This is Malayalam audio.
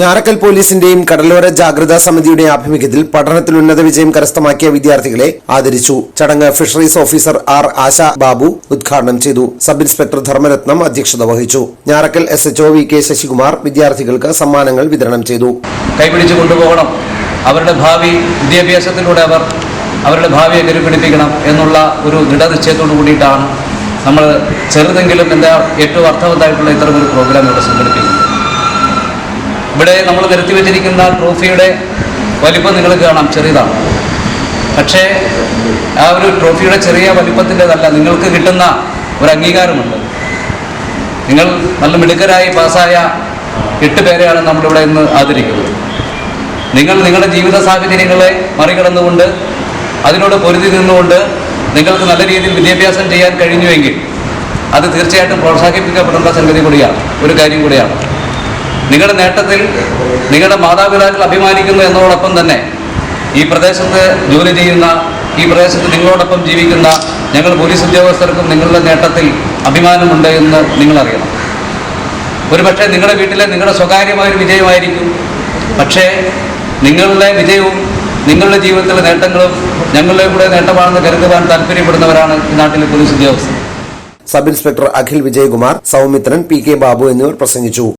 ഞാറക്കൽ പോലീസിന്റെയും കടലോര ജാഗ്രതാ സമിതിയുടെ ആഭിമുഖ്യത്തിൽ പഠനത്തിൽ ഉന്നത വിജയം കരസ്ഥമാക്കിയ വിദ്യാർത്ഥികളെ ആദരിച്ചു. ചടങ്ങ് fisheries officer R Asha Babu ഉദ്ഘാടനം ചെയ്തു. സബ് ഇൻസ്പെക്ടർ ധർമ്മരത്നം അധ്യക്ഷത വഹിച്ചു. Njarakkal S H O V K Sasikumar വിദ്യാർത്ഥികൾക്ക് സമ്മാനങ്ങൾ വിതരണം ചെയ്തു. കൈപിടിച്ചു കൊണ്ടുപോകണം. അവരുടെ ഭാവി വിദ്യാഭ്യാസത്തിലൂടെ അവർ അവരുടെ ഭാവിയെ കരുപിടിപ്പിക്കണം എന്നുള്ള ഒരു ദൃഢനിശ്ചയത്തോടു കൂടിയിട്ടാണ് നമ്മൾ ചെറുതെങ്കിലും എന്താ ഏറ്റവും അർത്ഥവത്തായിട്ടുള്ള ഇത്തരം ഒരു പ്രോഗ്രാം ഇവിടെ സംഘടിപ്പിക്കുന്നത്. ഇവിടെ നമ്മൾ നിരത്തി വെച്ചിരിക്കുന്ന ട്രോഫിയുടെ വലിപ്പം നിങ്ങൾ കാണാം ചെറിയതാണ്. പക്ഷേ ആ ഒരു ട്രോഫിയുടെ ചെറിയ വലിപ്പത്തിന്റെതല്ല നിങ്ങൾക്ക് കിട്ടുന്ന ഒരു അംഗീകാരമുണ്ട്. നിങ്ങൾ നല്ല മിടുക്കരായി പാസ്സായ എട്ട് പേരെയാണ് നമ്മളിവിടെ ഇന്ന് ആദരിക്കുന്നത്. നിങ്ങൾ നിങ്ങളുടെ ജീവിത സാഹചര്യങ്ങളെ മറികടന്നുകൊണ്ട് അതിനോട് പൊരുതി നിന്നുകൊണ്ട് നിങ്ങൾക്ക് നല്ല രീതിയിൽ വിദ്യാഭ്യാസം ചെയ്യാൻ കഴിഞ്ഞുവെങ്കിൽ അത് തീർച്ചയായിട്ടും പ്രോത്സാഹിപ്പിക്കപ്പെടേണ്ട സംഗതി കൂടിയാണ് ഒരു കാര്യം കൂടിയാണ്. നിങ്ങളുടെ നേട്ടത്തിൽ നിങ്ങളുടെ മാതാപിതാക്കൾ അഭിമാനിക്കുന്നു എന്നതോടൊപ്പം തന്നെ ഈ പ്രദേശത്ത് ജോലി ചെയ്യുന്ന ഈ പ്രദേശത്ത് നിങ്ങളോടൊപ്പം ജീവിക്കുന്ന ഞങ്ങൾ പോലീസ് ഉദ്യോഗസ്ഥർക്കും നിങ്ങളുടെ നേട്ടത്തിൽ അഭിമാനമുണ്ട് എന്ന് നിങ്ങളറിയണം. ഒരുപക്ഷെ നിങ്ങളുടെ വീട്ടിലെ നിങ്ങളുടെ സ്വകാര്യമായൊരു വിജയമായിരിക്കും. പക്ഷേ നിങ്ങളുടെ വിജയവും നിങ്ങളുടെ ജീവിതത്തിലെ നേട്ടങ്ങളും ഞങ്ങളുടെ കൂടെ നേട്ടമാണെന്ന് കരുതുവാൻ താല്പര്യപ്പെടുന്നവരാണ് ഈ നാട്ടിലെ പോലീസ് ഉദ്യോഗസ്ഥർ. Sub inspector Akhil Vijayakumar Soumithran P K Babu എന്നിവർ പ്രസംഗിച്ചു.